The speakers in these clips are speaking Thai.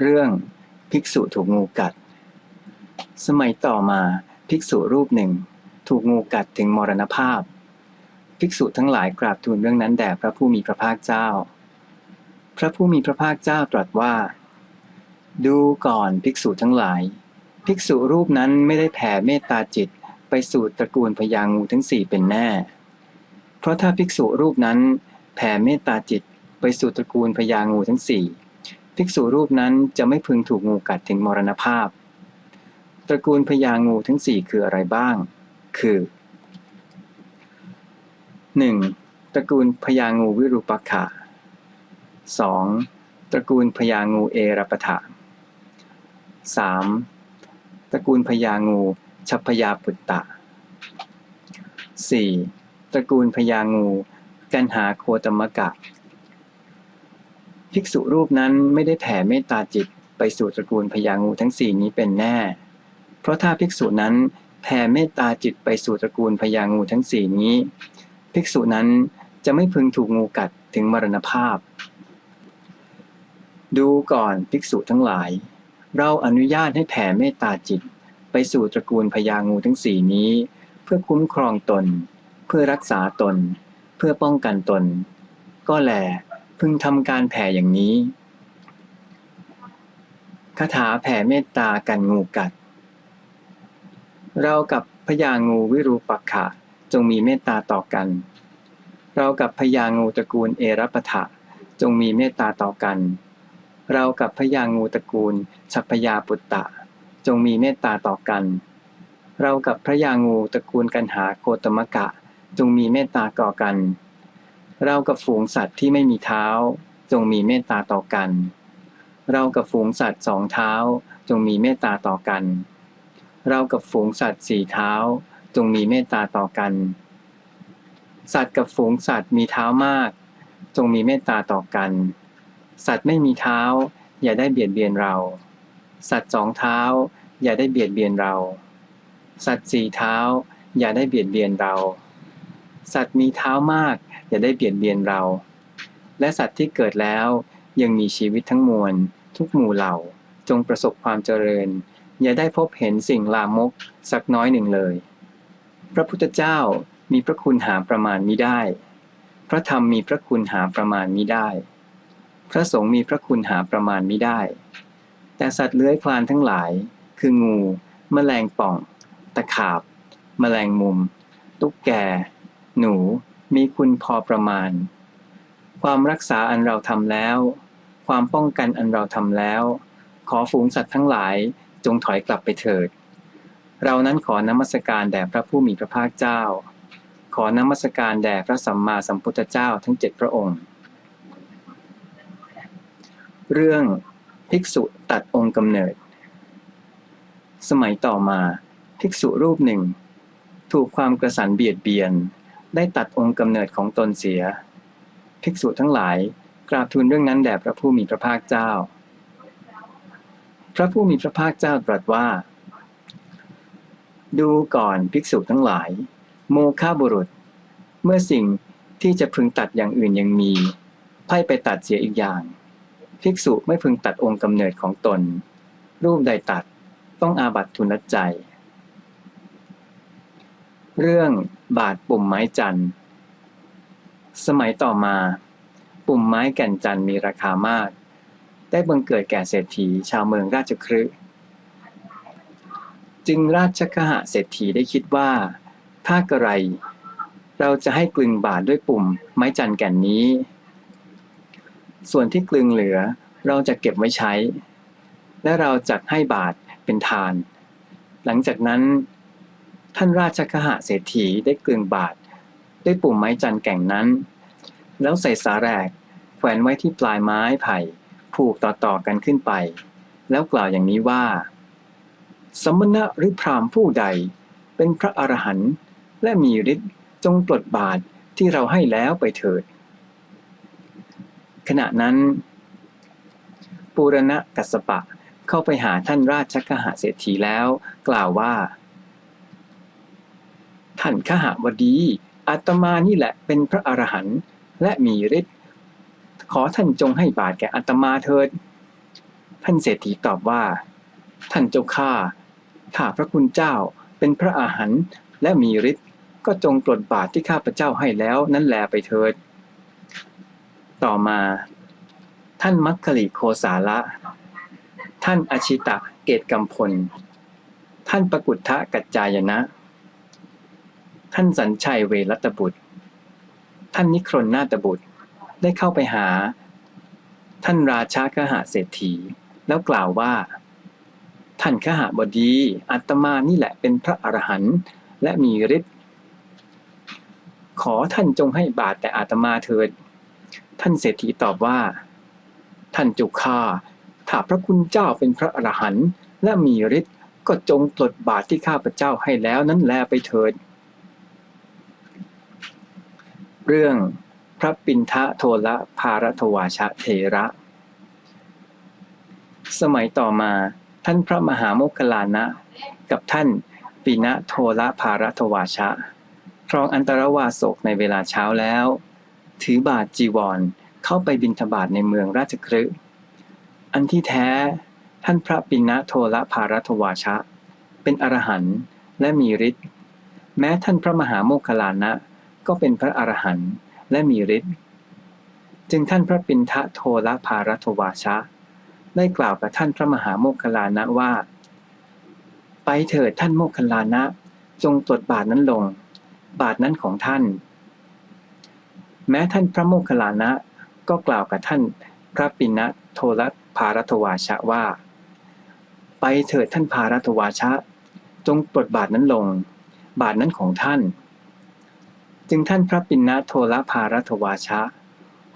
เรื่องภิกษุถูกงูกัด สมัยต่อมาภิกษุรูปหนึ่ง ถูกงูกัดถึงมรณภาพ ภิกษุทั้งหลายกราบทูลเรื่องนั้นแด่พระผู้มีพระภาคเจ้า พระผู้มีพระภาคเจ้าตรัสว่า ดูก่อนภิกษุทั้งหลาย ภิกษุรูปนั้นไม่ได้แผ่เมตตาจิตไปสู่ตระกูลพญางูทั้งสี่เป็นแน่ เพราะถ้าภิกษุรูปนั้นแผ่เมตตาจิตไปสู่ตระกูลพญางูทั้งสี่ ภิกษุรูปนั้นจะไม่พึงถูกงูกัดถึงมรณภาพ ตระกูลพญางูทั้งสี่คืออะไรบ้าง คือ 1. ตระกูลพญางูวิรูปักขะ 2. ตระกูลพญางูเอรปะทะ 3. ตระกูลพญางูชัพยาปุตตะ 4. ตระกูลพญางูกันหาโคตมกะ ภิกษุรูปนั้นไม่ได้แผ่เมตตาจิตไปสู่ตระกูลพญางูทั้งสี่นี้เป็นแน่ เพราะถ้าภิกษุนั้นแผ่เมตตาจิตไปสู่ตระกูลพญางูทั้งสี่นี้ ภิกษุนั้นจะไม่พึงถูกงูกัดถึงมรณภาพ ดูก่อนภิกษุทั้งหลาย เราอนุญาตให้แผ่เมตตาจิตไปสู่ตระกูลพญางูทั้งสี่นี้ เพื่อคุ้มครองตน เพื่อรักษาตน เพื่อป้องกันตน ก็แล พึงทำการแผ่อย่างนี้คาถาแผ่เมตตากันงูกัด เรากับพญางูวิรูปักขะจงมีเมตตาต่อกัน เรากับพญางูตระกูลเอรัปทะจงมีเมตตาต่อกัน เรากับพญางูตระกูลชัพยาปุตตะ จงมีเมตตาต่อกัน เรากับพระยางูตระกูลกันหาโคตมกะ จงมีเมตตาก่อกัน เรากับฝูงสัตว์ที่ไม่มีเท้า จงมีเมตตาต่อกัน เรากับฝูงสัตว์สองเท้า จงมีเมตตาต่อกัน เรากับฝูงสัตว์สี่เท้า จงมีเมตตาต่อกัน สัตว์กับฝูงสัตว์มีเท้ามาก จงมีเมตตาต่อกัน สัตว์ไม่มีเท้า อย่าได้เบียดเบียนเรา สัตว์สองเท้า อย่าได้เบียดเบียนเรา สัตว์สี่เท้า อย่าได้เบียดเบียนเรา สัตว์มีเท้ามาก อย่าได้เบียดเบียนเรา และสัตว์ที่เกิดแล้วยังมีชีวิตทั้งมวล ทุกหมู่เหล่า จงประสบความเจริญ อย่าได้พบเห็นสิ่งลามกสักน้อยหนึ่งเลย พระพุทธเจ้ามีพระคุณหาประมาณมิได้ พระธรรมมีพระคุณหาประมาณมิได้ พระสงฆ์มีพระคุณหาประมาณมิได้ แต่สัตว์เลื้อยคลานทั้งหลาย คืองู แมลงป่อง ตะขาบ แมลงมุม ตุ๊กแก หนูมีคุณพอประมาณ ความรักษาอันเราทำแล้ว ความป้องกันอันเราทำแล้ว ขอฝูงสัตว์ทั้งหลายจงถอยกลับไปเถิด เรานั้นขอนมัสการแด่พระผู้มีพระภาคเจ้า ขอนมัสการแด่พระสัมมาสัมพุทธเจ้าทั้งเจ็ดพระองค์ เรื่องภิกษุตัดองค์กำเนิด สมัยต่อมาภิกษุรูปหนึ่ง ถูกความกระสันเบียดเบียน ได้ตัดองค์กำเนิดของตนเสีย ภิกษุทั้งหลายกราบทูลเรื่องนั้นแด่พระผู้มีพระภาคเจ้า พระผู้มีพระภาคเจ้าตรัสว่า ดูก่อนภิกษุทั้งหลาย โมฆะบุรุษ เมื่อสิ่งที่จะพึงตัดอย่างอื่นยังมีไพ่ไปตัดเสียอีกอย่าง ภิกษุไม่พึงตัดองค์กำเนิดของตน รูปใดตัดต้องอาบัตทุนใจ เรื่องบาดปุ่มไม้จันทร์ สมัยต่อมา ปุ่มไม้แก่นจันทร์มีราคามาก ได้บังเกิดแก่เศรษฐีชาวเมืองราชคฤห์จึงราชคหะเศรษฐีได้คิดว่า ถ้ากระไร เราจะให้กลึงบาทด้วยปุ่มไม้จันทร์แก่นนี้ ส่วนที่กลึงเหลือเราจะเก็บไว้ใช้ และเราจะให้บาทเป็นทาน หลังจากนั้น ท่านราชคหะเศรษฐีได้กลึงบาทด้วยปุ่มไม้จันแก่งนั้น แล้วใส่สาแรกแขวนไว้ที่ปลายไม้ไผ่ผูกต่อๆกันขึ้นไป แล้วกล่าวอย่างนี้ว่า สมณะหรือพรามผู้ใด เป็นพระอรหันต์และมีฤทธิ์จงปลดบาทที่เราให้แล้วไปเถิด ขณะนั้น ปูรณะกัสปะเข้าไปหาท่านราชคหะเศรษฐีแล้ว กล่าวว่า ท่านขหบดีอาตมานี่แหละเป็นพระอรหันต์และมีฤทธิ์ขอท่านจงให้บาทแก่อาตมาเถิด ท่านเศรษฐีตอบว่า ท่านเจ้าข้าถ้าพระคุณเจ้าเป็นพระอาหารและมีฤทธิ์ก็จงปลดบาตรที่ข้าพเจ้าให้แล้วนั่นแลไปเถิด ต่อมา ท่านมัคคลิโคสาละ ท่านอชิตะเกตกำพล ท่านปกุฏทะกัจจายนะ ท่านสัญชัยเวรัตบุตร ท่านนิครนนาตบุตรได้เข้าไปหา ท่านราชากหาเศรษฐี แล้วกล่าวว่า ท่านขหาบดีอัตมานี่แหละเป็นพระอรหันต์และมีฤทธิ์ขอท่านจงให้บาตรแต่อาตมาเถิด ท่านเศรษฐีตอบว่า ท่านจุข้าถ้าพระคุณเจ้าเป็นพระอรหันต์และมีฤทธิ์ก็จงปลดบาตรที่ข้าพเจ้าให้แล้วนั้นแลไปเถิด เรื่องพระปินทะโทละภารทวาชะเทระ สมัยต่อมาท่านพระมหาโมคคลานะ กับท่านปินะโทละภารทวาชะครองอันตรวาสกในเวลาเช้าแล้ว ถือบาทจีวรเข้าไปบิณฑบาตในเมืองราชครึอันที่แท้ท่านพระปินะโทละภารทวาชะ เป็นอรหันต์และมีฤทธิ์แม้ท่านพระมหาโมคคลานะ ก็เป็นพระอรหันต์และมีฤทธิ์จึงท่านพระปินทะโทละภารทวาชะ ได้กล่าวกับท่านพระมหาโมคคลานะว่า ไปเถิดท่านโมคคลานะจงตรวจบาทนั้นลง บาทนั้นของท่าน แม้ท่านพระโมคคลานะก็กล่าวกับท่านพระปินะโทละภารทวาชะว่า ไปเถิดท่านภารทวาชะ จงปลดบาทนั้นลง บาทนั้นของท่าน จึงท่านพระปินะโทละภารทวาชะ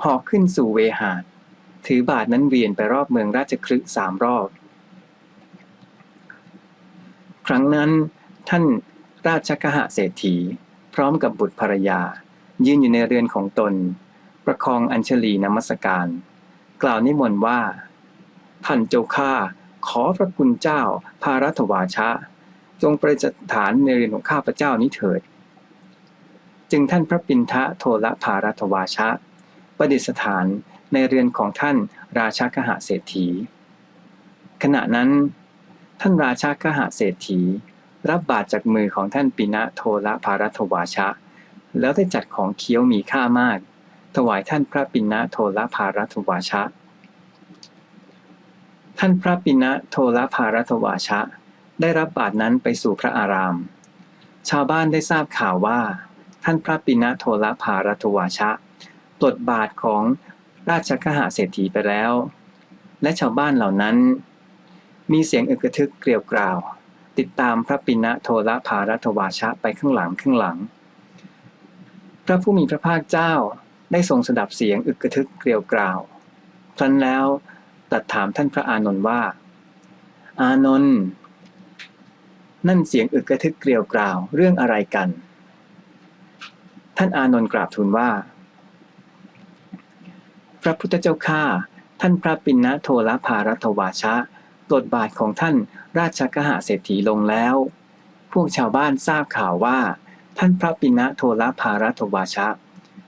หอกขึ้นสู่เวหาดถือบาทนั้นเวียนไปรอบเมืองราชครึสามรอบ ครั้งนั้นท่านราชกหะเศรษฐี พร้อมกับบุตรภรรยา ยืนอยู่ในเรือนของตน ประคองอัญชลีนมัสการ กล่าวนิมนต์ว่า ท่านเจ้าข้าขอพระคุณเจ้าพารัตวาชะ จงประจฐานในเรือนของข้าพระเจ้านี้เถิด จึงท่านพระปินทะโทละภารัตวาชะ ประดิษฐานในเรือนของท่านราชากหะเศรษฐี ขณะนั้น ท่านราชากหะเศรษฐี รับบาตรจากมือของท่านปินะโทละภารัตวาชะ แล้วได้จัดของเคี้ยวมีค่ามาก ถวายท่านพระปินะโทละภารัตวาชะ ท่านพระปินะโทละภารัตวาชะ ได้รับบาตรนั้นไปสู่พระอาราม ชาวบ้านได้ทราบข่าวว่า ท่านพระปินะโทละภารัตวาชะปลดบาทของราชกหาเศรษฐีไปแล้ว และชาวบ้านเหล่านั้น มีเสียงอึกระทึกเกลียวกราว ติดตามพระปินะโทละภารัตวาชะไปข้างหลังข้างหลัง พระผู้มีพระภาคเจ้าได้ทรงสดับเสียงอึกระทึกเกลียวกราว ครั้นแล้วตัดถามท่านพระอานนท์ว่า อานนท์นั่นเสียงอึกระทึกเกลียวกราวเรื่องอะไรกัน ท่านอานนท์กราบทูลว่า พระพุทธเจ้าข้าท่านพระปิณณโทลภารัตวาชะปลดบาทของท่านราชกหาเศรษฐีลงแล้ว พวกชาวบ้านทราบข่าวว่า ท่านพระปิณณโทลภารัตวาชะ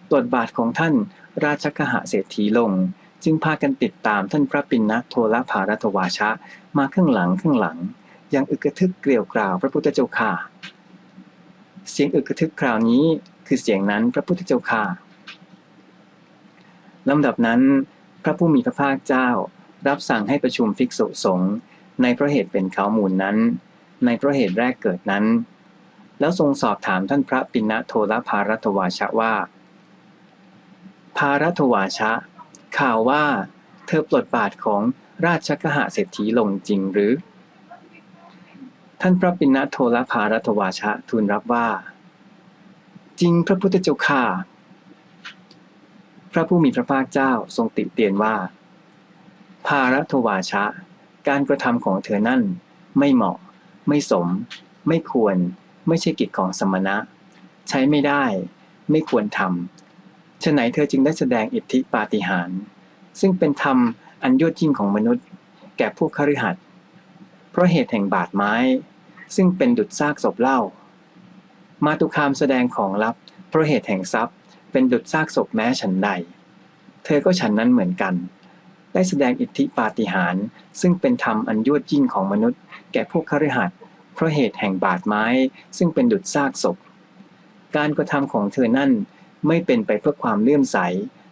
ปลดบาทของท่านราชกหาเศรษฐีลง จึงพากันติดตามท่านพระปิณณโทลภารัตวาชะมาข้างหลังข้างหลัง ยังอึกกระทึกเกลียวกราวพระพุทธเจ้าข่าเสียงอึกกระทึกคราวนี้ คือเสียงนั้นพระพุทธเจ้าข่าลำดับนั้น พระผู้มีพระภาคเจ้า รับสั่งให้ประชุมภิกษุสงฆ์ในพระเหตุเป็นเขามูลนั้น ในพระเหตุแรกเกิดนั้น แล้วทรงสอบถามท่านพระปิณโทลภารัตวาชะว่าภารัตวาชะ ข่าวว่า เธอปลดบาทของราชกหะเศรษฐีลงจริงหรือ ท่านพระปิณโทลภารัตวาชะทูลรับว่า จริงพระพุทธเจ้าข่าพระผู้มีพระภาคเจ้าทรงติเตียนว่า ภารัตวาชะ การกระทำของเธอนั่น ไม่เหมาะ ไม่สม ไม่ควร ไม่ใช่กิจของสมณะ ใช้ไม่ได้ ไม่ควรทำฉะไหนเธอจึงได้แสดงอิทธิปาฏิหาริย์ซึ่งเป็นธรรมอันยอดยิ่งของมนุษย์ แก่ผู้คฤหัสถ์เพราะเหตุแห่งบาดไม้ ซึ่งเป็นดุจซากศพเล่า มาตุคามแสดงของลับ เพราะเหตุแห่งทรัพย์ เป็นดุจซากศพแม้ฉันใด เธอก็ฉันนั้นเหมือนกัน ได้แสดงอิทธิปาฏิหาริย์ซึ่งเป็นธรรมอันยวดยิ่งของมนุษย์ แก่พวกคฤหัสถ์เพราะเหตุแห่งบาดไม้ ซึ่งเป็นดุจซากศพ การกระทำของเธอนั่นไม่เป็นไปเพื่อความเลื่อมใส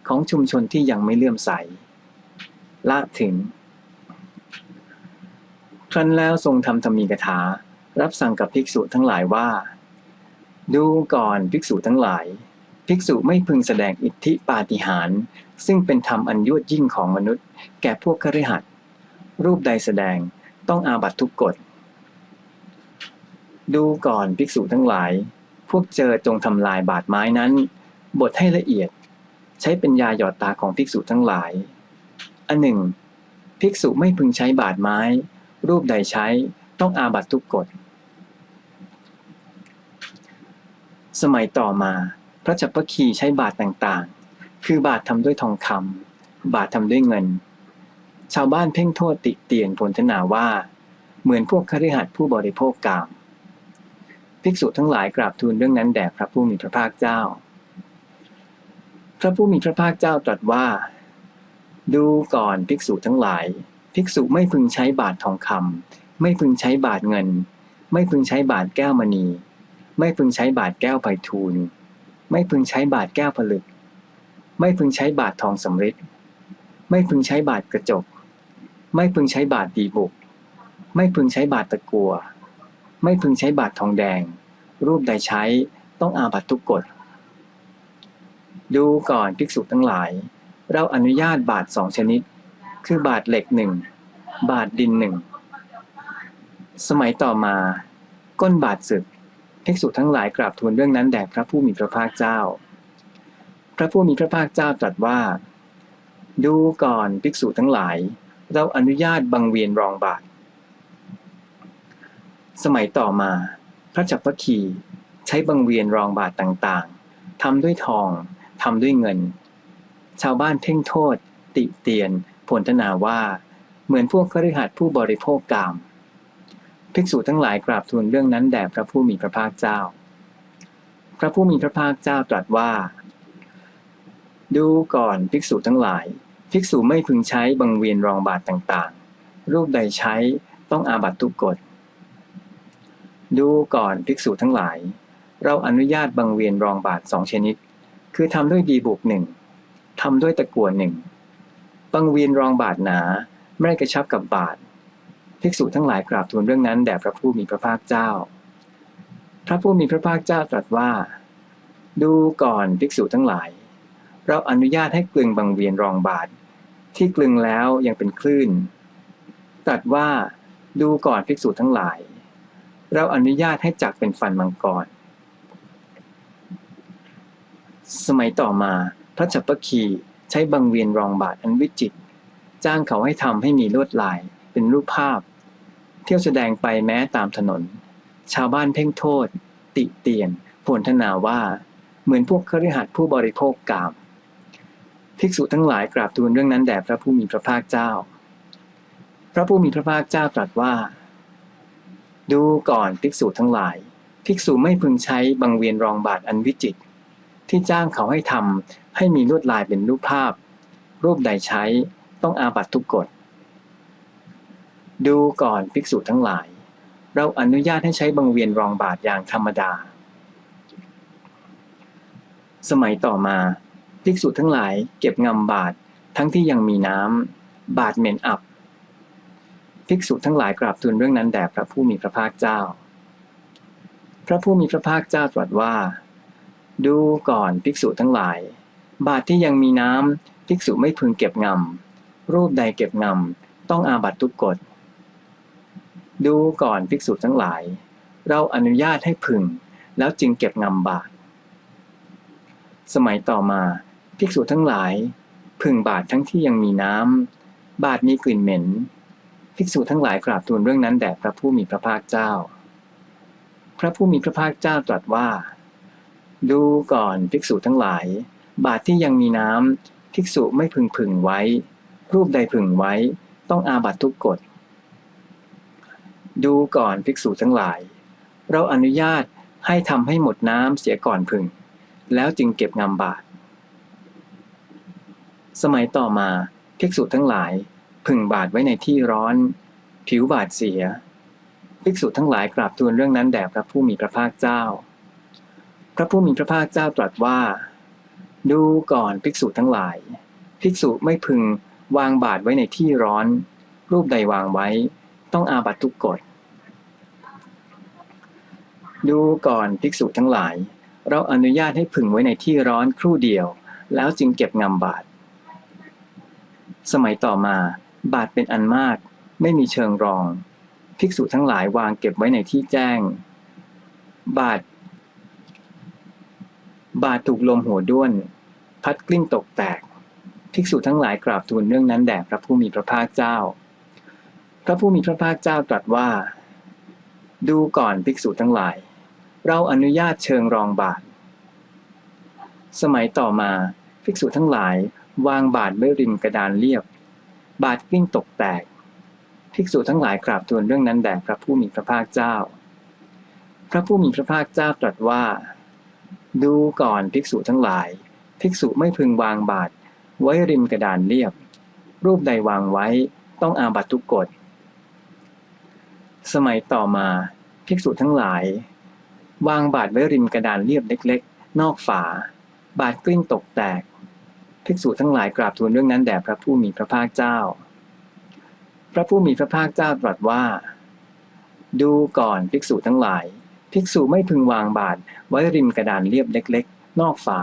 ของชุมชนที่ยังไม่เลื่อมใส ละถึง ครั้นแล้วทรงทำธรรมีกถา รับสั่งกับภิกษุทั้งหลายว่า ดูก่อนภิกษุทั้งหลาย ภิกษุไม่พึงแสดงอิทธิปาฏิหาริย์ซึ่งเป็นธรรมอันยวดยิ่งของมนุษย์ แก่พวกคฤหัสถ์รูปใดแสดงต้องอาบัตทุกกฎ ดูก่อนภิกษุทั้งหลาย พวกเจอจงทำลายบาดไม้นั้น บทให้ละเอียด ใช้เป็นยาหยอดตาของภิกษุทั้งหลาย อันหนึ่ง ภิกษุไม่พึงใช้บาดไม้ รูปใดใช้ต้องอาบัตทุกกฎ สมัยต่อมาพระจัปปคีใช้บาทต่างๆ คือบาททำด้วยทองคำบาททำด้วยเงิน ชาวบ้านเพ่งโทษติเตียนพลทนาว่า เหมือนพวกคฤหัสถ์ผู้บริโภคกาม ภิกษุทั้งหลายกราบทูลเรื่องนั้นแด่พระผู้มีพระภาคเจ้า พระผู้มีพระภาคเจ้าตรัสว่า ดูก่อนภิกษุทั้งหลาย ภิกษุไม่พึงใช้บาททองคำไม่พึงใช้บาทเงิน ไม่พึงใช้บาทแก้วมณี ไม่พึงใช้บาทแก้วไพฑูรย์ไม่พึงใช้บาทแก้วผลึก ไม่พึงใช้บาททองสำริดไม่พึงใช้บาทกระจก ไม่พึงใช้บาทดีบุก ไม่พึงใช้บาทตะกัว ไม่พึงใช้บาททองแดง รูปใดใช้ต้องอาบัตทุกกฎ ดูก่อนภิกษุทั้งหลาย เราอนุญาตบาทสองชนิด คือบาทเหล็กหนึ่ง บาทดินหนึ่ง สมัยต่อมา ก้นบาทศึก ภิกษุทั้งหลายกราบทูลเรื่องนั้นแด่พระผู้มีพระภาคเจ้า พระผู้มีพระภาคเจ้าตรัสว่า ดูก่อนภิกษุทั้งหลาย เราอนุญาตบังเวียนรองบาท สมัยต่อมา พระจักรพรรคีใช้บังเวียนรองบาทต่างๆทำด้วยทองทำด้วยเงิน ชาวบ้านเพ่งโทษ ติเตียนผลทนาว่า เหมือนพวกคฤหัสถ์ผู้บริโภคกาม ภิกษุทั้งหลายกราบทูลเรื่องนั้นแด่พระผู้มีพระภาคเจ้า พระผู้มีพระภาคเจ้าตรัสว่า ดูก่อนภิกษุทั้งหลาย ภิกษุไม่พึงใช้บังเวียนรองบาทต่างๆ รูปใดใช้ต้องอาบัตทุกกฎ ดูก่อนภิกษุทั้งหลาย เราอนุญาตบังเวียนรองบาทสองชนิด คือทำด้วยดีบุกหนึ่งทำด้วยตะกัวหนึ่งบังเวียนรองบาทหนาไม่ได้กระชับกับบาท ภิกษุทั้งหลายกราบทูลเรื่องนั้นแด่พระผู้มีพระภาคเจ้า พระผู้มีพระภาคเจ้าตรัสว่า ดูก่อนภิกษุทั้งหลาย เราอนุญาตให้กลึงบังเวียนรองบาท ที่กลึงแล้วยังเป็นคลื่น ตรัสว่าดูก่อนภิกษุทั้งหลาย เราอนุญาตให้จักเป็นฟันมังกร สมัยต่อมาพระจัปปคีใช้บังเวียนรองบาทอันวิจิตรจ้างเขาให้ทำให้มีลวดลาย เป็นรูปภาพ เที่ยวแสดงไปแม้ตามถนน ชาวบ้านเพ่งโทษ ติเตียนผลทนาว่าเหมือนพวกคฤหัสถ์ผู้บริโภคกาม ภิกษุทั้งหลายกราบทูลเรื่องนั้นแด่พระผู้มีพระภาคเจ้า พระผู้มีพระภาคเจ้าตรัสว่า ดูก่อนภิกษุทั้งหลาย ภิกษุไม่พึงใช้บังเวียนรองบาทอันวิจิตที่จ้างเขาให้ทำให้มีลวดลายเป็นรูปภาพ รูปใดใช้ต้องอาบัตทุกกฎ ดูก่อนภิกษุทั้งหลาย เราอนุญาตให้ใช้บังเวียนรองบาทอย่างธรรมดา สมัยต่อมาภิกษุทั้งหลายเก็บงำบาททั้งที่ยังมีน้ำบาทเหม็นอับ ภิกษุทั้งหลายกราบทูลเรื่องนั้นแด่พระผู้มีพระภาคเจ้า พระผู้มีพระภาคเจ้าตรัสว่า ดูก่อนภิกษุทั้งหลาย บาทที่ยังมีน้ำภิกษุไม่พึงเก็บงำรูปใดเก็บงำต้องอาบัตทุกกฎ ดูก่อนภิกษุทั้งหลาย เราอนุญาตให้พึง แล้วจึงเก็บงำบาทสมัยต่อมาภิกษุทั้งหลาย พึงบาททั้งที่ยังมีน้ำ บาทมีกลิ่นเหม็น ภิกษุทั้งหลายกราบทูลเรื่องนั้นแด่พระผู้มีพระภาคเจ้า พระผู้มีพระภาคเจ้าตรัสว่า ดูก่อนภิกษุทั้งหลาย บาทที่ยังมีน้ำภิกษุไม่พึงพึงไว้ รูปใดพึงไว้ ต้องอาบัตทุกกฎ ดูก่อนภิกษุทั้งหลาย เราอนุญาตให้ทำให้หมดน้ำเสียก่อนพึง แล้วจึงเก็บงำบาทสมัยต่อมาภิกษุทั้งหลาย พึงบาทไว้ในที่ร้อน ผิวบาดเสีย ภิกษุทั้งหลายกราบทูลเรื่องนั้นแด่พระผู้มีพระภาคเจ้า พระผู้มีพระภาคเจ้าตรัสว่า ดูก่อนภิกษุทั้งหลาย ภิกษุไม่พึงวางบาทไว้ในที่ร้อน รูปใดวางไว้ ต้องอาบัตทุกกฎ ดูก่อนภิกษุทั้งหลาย เราอนุญาตให้พึ่งไว้ในที่ร้อนครู่เดียว แล้วจึงเก็บงำบาทสมัยต่อมาบาทเป็นอันมาก ไม่มีเชิงรอง ภิกษุทั้งหลายวางเก็บไว้ในที่แจ้ง บาทบาทถูกลมหัวด้วน พัดกลิ้งตกแตก ภิกษุทั้งหลายกราบทูลเรื่องนั้นแด่พระผู้มีพระภาคเจ้า พระผู้มีพระภาคเจ้าตรัสว่า ดูก่อนภิกษุทั้งหลาย เราอนุญาตเชิงรองบาท สมัยต่อมาภิกษุทั้งหลายวางบาทไว้ริมกระดานเรียบ บาทกลิ้งตกแตก ภิกษุทั้งหลายกราบทูลเรื่องนั้นแด่พระผู้มีพระภาคเจ้า พระผู้มีพระภาคเจ้าตรัสว่า ดูก่อนภิกษุทั้งหลาย ภิกษุไม่พึงวางบาทไว้ริมกระดานเรียบ รูปใดวางไว้ต้องอาบัตทุกกฎ สมัยต่อมาภิกษุทั้งหลาย วางบาทไว้ริมกระดานเรียบเล็ก ๆ นอกฝา บาทกลิ้งตกแตก ภิกษุทั้งหลายกราบทูลเรื่องนั้นแด่พระผู้มีพระภาคเจ้า พระผู้มีพระภาคเจ้าตรัสว่า ดูก่อนภิกษุทั้งหลาย ภิกษุไม่พึงวางบาทไว้ริมกระดานเรียบเล็ก ๆ นอกฝา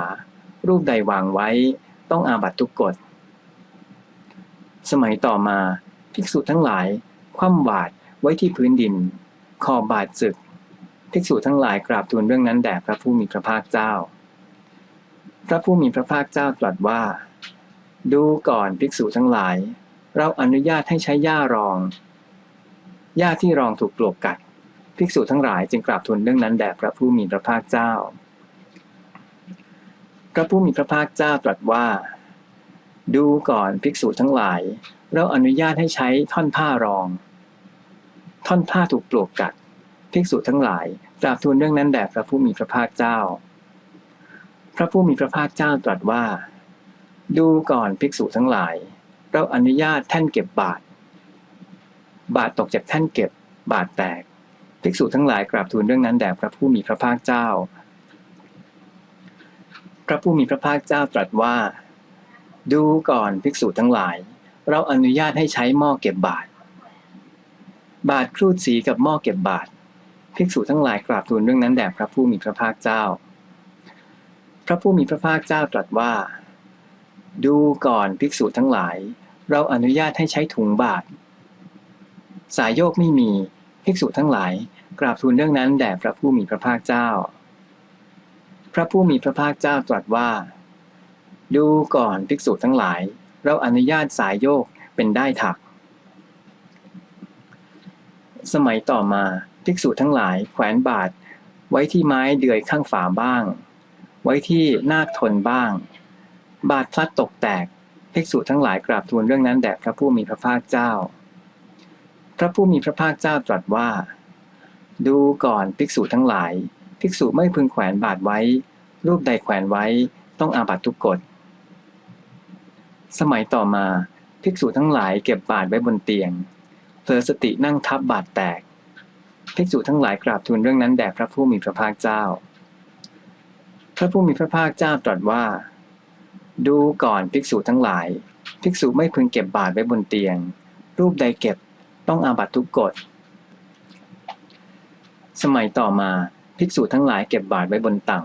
รูปใดวางไว้ต้องอาบัตทุกกฎ สมัยต่อมา ภิกษุทั้งหลาย คว่ำบาตรไว้ที่พื้นดิน ขอบบาตรศึก ภิกษุทั้งหลายกราบทูลเรื่องนั้นแด่พระผู้มีพระภาคเจ้า พระผู้มีพระภาคเจ้าตรัสว่า ดูก่อนภิกษุทั้งหลาย เราอนุญาตให้ใช้หญ้ารองหญ้าที่รองถูกปลวกกัด ภิกษุทั้งหลายจึงกราบทูลเรื่องนั้นแด่พระผู้มีพระภาคเจ้า พระผู้มีพระภาคเจ้าตรัสว่า ดูก่อนภิกษุทั้งหลาย เราอนุญาตให้ใช้ท่อนผ้ารอง ท่อนผ้าถูกปลวกกัด ภิกษุทั้งหลาย ราบทูลเรื่องนั้นแด่พระผู้มีพระภาคเจ้า พระผู้มีพระภาคเจ้าตรัสว่า ดูก่อนภิกษุทั้งหลาย เราอนุญาตท่านเก็บบาทบาทตกจากท่านเก็บบาทแตก ภิกษุทั้งหลายกราบทูลเรื่องนั้นแด่พระผู้มีพระภาคเจ้า พระผู้มีพระภาคเจ้าตรัสว่า ดูก่อนภิกษุทั้งหลาย เราอนุญาตให้ใช้หม้อเก็บบาทบาทครูดสีกับหม้อเก็บบาท ภิกษุทั้งหลายกราบทูลเรื่องนั้นแด่พระผู้มีพระภาคเจ้า พระผู้มีพระภาคเจ้าตรัสว่า ดูก่อนภิกษุทั้งหลาย เราอนุญาตให้ใช้ถุงบาท สายโยกไม่มีภิกษุทั้งหลาย กราบทูลเรื่องนั้นแด่พระผู้มีพระภาคเจ้า พระผู้มีพระภาคเจ้าตรัสว่า ดูก่อนภิกษุทั้งหลาย เราอนุญาตสายโยกเป็นได้ถัก สมัยต่อมา ภิกษุทั้งหลายแขวนบาทไว้ที่ไม้เดือยข้างฝาบ้าง ไว้ที่นาคทนบ้าง บาทพลัดตกแตกภิกษุทั้งหลายกราบทูลเรื่องนั้นแด่พระผู้มีพระภาคเจ้า พระผู้มีพระภาคเจ้าตรัสว่า ดูก่อนภิกษุทั้งหลาย ภิกษุไม่พึงแขวนบาทไว้ รูปใดแขวนไว้ต้องอาบัตทุกกฎ สมัยต่อมา ภิกษุทั้งหลายเก็บบาทไว้บนเตียงเผลอสตินั่งทับบาทแตก ภิกษุทั้งหลายกราบทูลเรื่องนั้นแด่พระผู้มีพระภาคเจ้า พระผู้มีพระภาคเจ้าตรัสว่า ดูก่อนภิกษุทั้งหลาย ภิกษุไม่พึงเก็บบาทไว้บนเตียง รูปใดเก็บต้องอาบัตทุกกฎ สมัยต่อมาภิกษุทั้งหลายเก็บบาทไว้บนตัง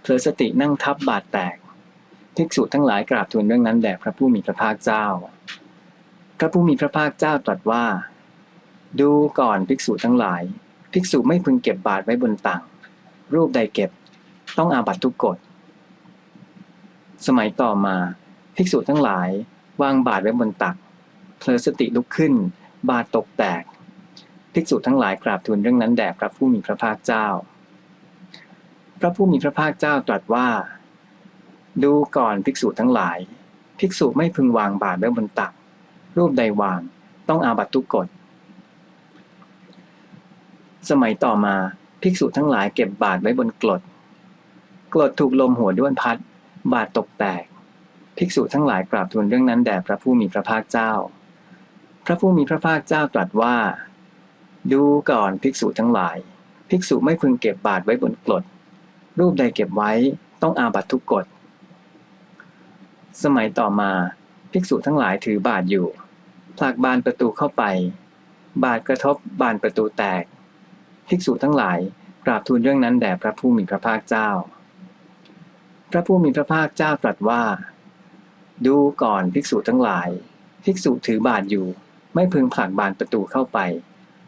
เผลอสตินั่งทับบาทแตก ภิกษุทั้งหลายกราบทูลเรื่องนั้นแด่พระผู้มีพระภาคเจ้า พระผู้มีพระภาคเจ้าตรัสว่า ดูก่อนภิกษุทั้งหลาย ภิกษุไม่พึงเก็บบาทไว้บนตังรูปใดเก็บ ต้องอาบัตทุกกฎ สมัยต่อมา ภิกษุทั้งหลาย วางบาทไว้บนตักเผลอสติลุกขึ้น บาทตกแตก ภิกษุทั้งหลายกราบทูลเรื่องนั้นแด่พระผู้มีพระภาคเจ้า พระผู้มีพระภาคเจ้าตรัสว่า ดูก่อนภิกษุทั้งหลาย ภิกษุไม่พึงวางบาทไว้บนตัก รูปใดวาง ต้องอาบัตทุกกฎ สมัยต่อมาภิกษุทั้งหลายเก็บบาทไว้บนกรดกรดถูกลมหัวด้วนพัด บาทตกแตก ภิกษุทั้งหลายกราบทูลเรื่องนั้นแด่พระผู้มีพระภาคเจ้า พระผู้มีพระภาคเจ้าตรัสว่า ดูก่อนภิกษุทั้งหลาย ภิกษุไม่พึงเก็บบาตรไว้บนกรดรูปใดเก็บไว้ต้องอาบัตทุกกฎ สมัยต่อมา ภิกษุทั้งหลายถือบาตรอยู่ผลักบานประตูเข้าไป บาตรกระทบบานประตูแตก ภิกษุทั้งหลาย กราบทูลเรื่องนั้นแด่พระผู้มีพระภาคเจ้า พระผู้มีพระภาคเจ้าตรัสว่า ดูก่อนภิกษุทั้งหลาย ภิกษุถือบาตรอยู่ ไม่พึงผลักบานประตูเข้าไป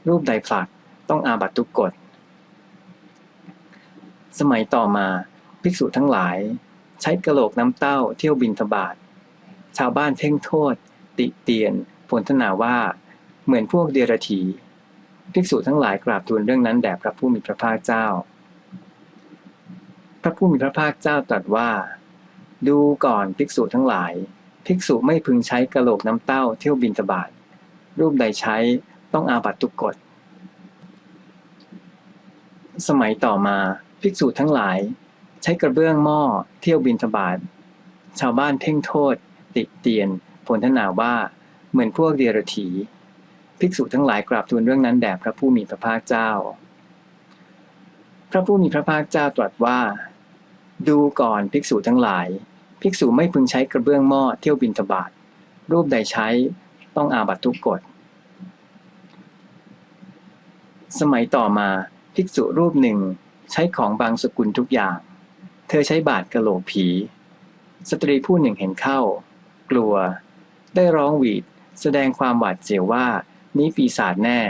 รูปใดผลักต้องอาบัตทุกกฎ สมัยต่อมาภิกษุทั้งหลาย ใช้กระโหลกน้ำเต้าเที่ยวบินทบาทชาวบ้านเพ่งโทษ ติเตียนผลทนาว่า เหมือนพวกเดรัจฉี ภิกษุทั้งหลายกราบทูลเรื่องนั้นแด่พระผู้มีพระภาคเจ้า พระผู้มีพระภาคเจ้าตรัสว่า ดูก่อนภิกษุทั้งหลาย ภิกษุไม่พึงใช้กระโหลกน้ำเต้าเที่ยวบินทบาทรูปใดใช้ต้องอาบัตทุกกฎ สมัยต่อมาภิกษุทั้งหลาย ใช้กระเบื้องหม้อเที่ยวบินทบาทชาวบ้านเพ่งโทษ ติเตียนผลทนาว่าเหมือนพวกเดรัจฉี ภิกษุทั้งหลายกราบทูลเรื่องนั้นแด่พระผู้มีพระภาคเจ้า พระผู้มีพระภาคเจ้าตรัสว่า ดูก่อนภิกษุทั้งหลาย ภิกษุไม่พึงใช้กระเบื้องหม้อเที่ยวบินทบาทรูปใดใช้ต้องอาบัตทุกกฎ สมัยต่อมาภิกษุรูปหนึ่งใช้ของบางสกุลทุกอย่าง เธอใช้บาทกระโหลกผี สตรีผู้หนึ่งเห็นเข้า กลัว ได้ร้องหวีด แสดงความหวาดเสียวว่า นี้ปีศาจแน่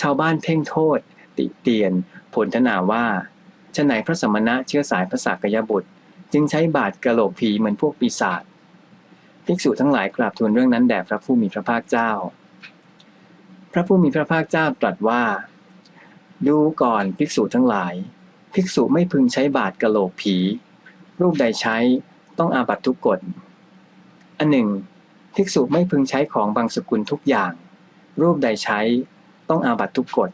ชาวบ้านเพ่งโทษ ติเตียน ผลทนาว่าฉไหนพระสมณะเชื้อสายพระสากยบุตร จึงใช้บาทกระโหลกผีเหมือนพวกปีศาจภิกษุทั้งหลายกราบทูลเรื่องนั้นแด่พระผู้มีพระภาคเจ้า พระผู้มีพระภาคเจ้าตรัสว่า ดูก่อนภิกษุทั้งหลาย ภิกษุไม่พึงใช้บาทกระโหลกผี รูปใดใช้ต้องอาบัตทุกกฎอันหนึ่ง ภิกษุไม่พึงใช้ของบางสกุลทุกอย่าง รูปใดใช้ต้องอาบัตทุกกฎ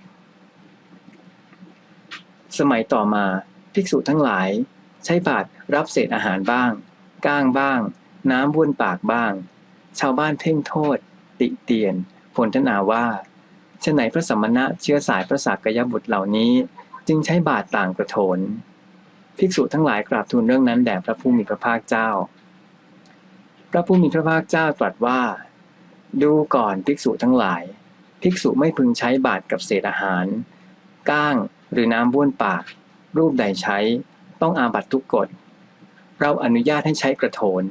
สมัยต่อมาภิกษุทั้งหลาย ใช้บาตรรับเศษอาหารบ้าง ก้างบ้าง น้ำบ้วนปากบ้าง ชาวบ้านเพ่งโทษ ติเตียนผลทนาว่าฉไหนพระสมณะเชื้อสายพระสากยบุตรเหล่านี้ จึงใช้บาตรต่างกระโถน ภิกษุทั้งหลายกราบทูลเรื่องนั้นแด่พระผู้มีพระภาคเจ้า พระผู้มีพระภาคเจ้าตรัสว่า ดูก่อนภิกษุทั้งหลาย ภิกษุไม่พึงใช้บาตรกับเศษอาหาร ก้างหรือน้ำบ้วนปาก รูปใดใช้ ต้องอาบัตทุกกฎ เราอนุญาตให้ใช้กระโถน